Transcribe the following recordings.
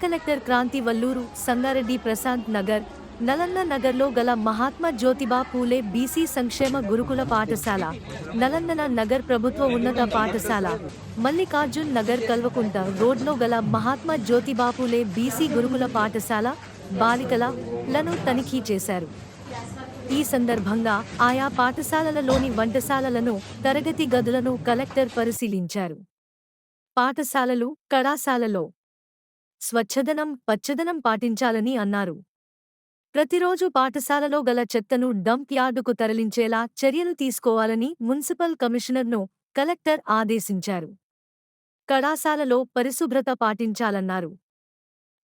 Collector Kranti Valluru Sangareddy Prashanth Nagar Nalanna నగర్లో గల Mahatma Jyotiba Phule BC సంక్షేమ గురుకుల పాఠశాల నలందన నగర్ ప్రభుత్వ ఉన్నత పాఠశాల మల్లికార్జున్ నగర్ కల్వకుంట రోడ్లో గల మహాత్మా జ్యోతిబా పూలే బీసీ గురుకుల పాఠశాల బాలికల లను తనిఖీ చేశారు. ఈ సందర్భంగా ఆయా పాఠశాలలలోని వంటశాలలను తరగతి గదులను కలెక్టర్ పరిశీలించారు. పాఠశాలలు కళాశాలలో స్వచ్ఛదనం పచ్చదనం పాటించాలని అన్నారు. ప్రతిరోజు పాఠశాలలో గల చెత్తను డంప్ యార్డుకు తరలించేలా చర్యలు తీసుకోవాలని మున్సిపల్ కమిషనర్ను కలెక్టర్ ఆదేశించారు. కళాశాలలో పరిశుభ్రత పాటించాలన్నారు.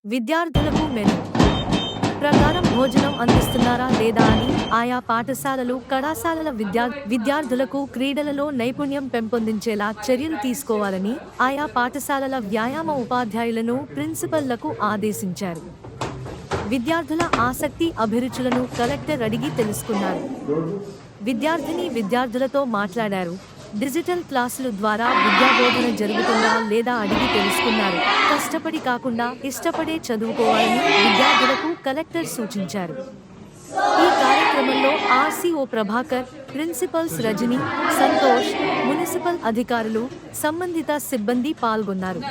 విద్యార్థులకు మెరుగు భోజనం అందిస్తున్నారా లేదా అని ఆయా పాఠశాలలు కళాశాలల విద్యా విద్యార్థులకు క్రీడలలో నైపుణ్యం పెంపొందించేలా చర్యలు తీసుకోవాలని ఆయా పాఠశాలల వ్యాయామ ఉపాధ్యాయులను ప్రిన్సిపల్లకు ఆదేశించారు. విద్యార్థుల ఆసక్తి అభిరుచులను కలెక్టర్ అడిగి తెలుసుకున్నారు. విద్యార్థిని విద్యార్థులతో మాట్లాడారు. డిజిటల్ క్లాసులు ద్వారా విద్యాబోధన జరుగుతుందా లేదా అడిగి తెలుసుకున్నారు. కష్టపడి కాకుండా ఇష్టపడే చదువుకోవాలని విద్యార్థులకు కలెక్టర్ సూచించారు. ఈ కార్యక్రమంలో RCO Prabhakar principals Rajini Santosh municipal అధికారులు సంబంధిత సిబ్బంది పాల్గొన్నారు.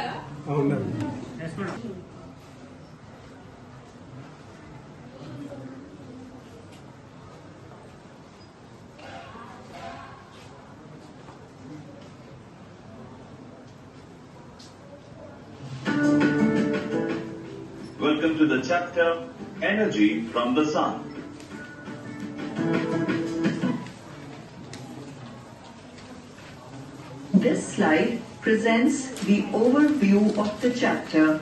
Welcome to the chapter Energy from the Sun. This slide presents the overview of the chapter.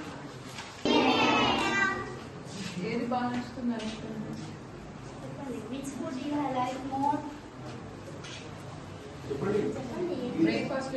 Breakfast